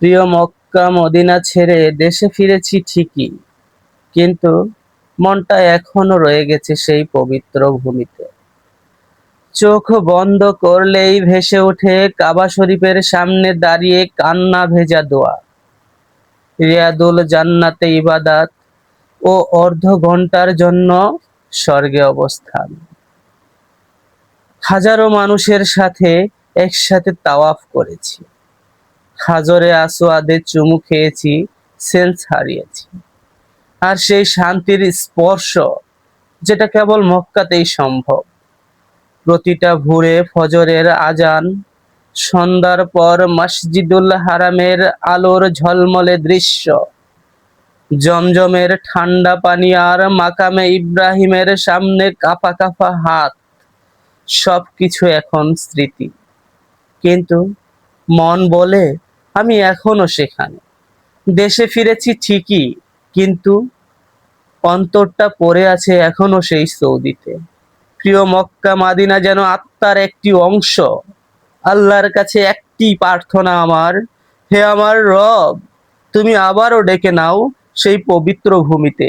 প্রিয় Mecca Medina ছেড়ে দেশে ফিরেছি ঠিকই, কিন্তু মনটা এখনও রয়ে গেছে সেই পবিত্র ভূমিতে। চোখ বন্ধ করলেই ভেসে ওঠে কাবা শরীফের সামনে দাঁড়িয়ে কান্না ভেজা দোয়া। রিয়াদুল জান্নাতে ইবাদাত ও অর্ধ ঘণ্টার জন্য স্বর্গে অবস্থান। হাজারো মানুষের সাথে একসাথে তাওয়াফ করেছি। হাজরে আসোয়াদে চুমু খেয়েছি, সেন্স হারিয়েছি। আর সেই শান্তির স্পর্শ, যেটা কেবল মক্কাতেই সম্ভব। প্রতিটা ভোরে ফজরের আজান, সন্ধ্যার পর মসজিদুল হারামের আলোর ঝলমলে দৃশ্য। জমজমের ঠান্ডা পানি আর মাকামে ইব্রাহিমের সামনে কাপা কাপা হাত, সবকিছু এখন স্মৃতি। কিন্তু মন বলে আমি এখনও সেখানে। দেশে ফিরেছি ঠিকই, কিন্তু অন্তরটা পড়ে আছে এখনও সেই সৌদিতে। প্রিয় মক্কা মাদিনা যেন আত্মার একটি অংশ, আল্লাহর কাছে একটি প্রার্থনা আমার, হে আমার রব, তুমি আবারও ডেকে নাও সেই পবিত্র ভূমিতে।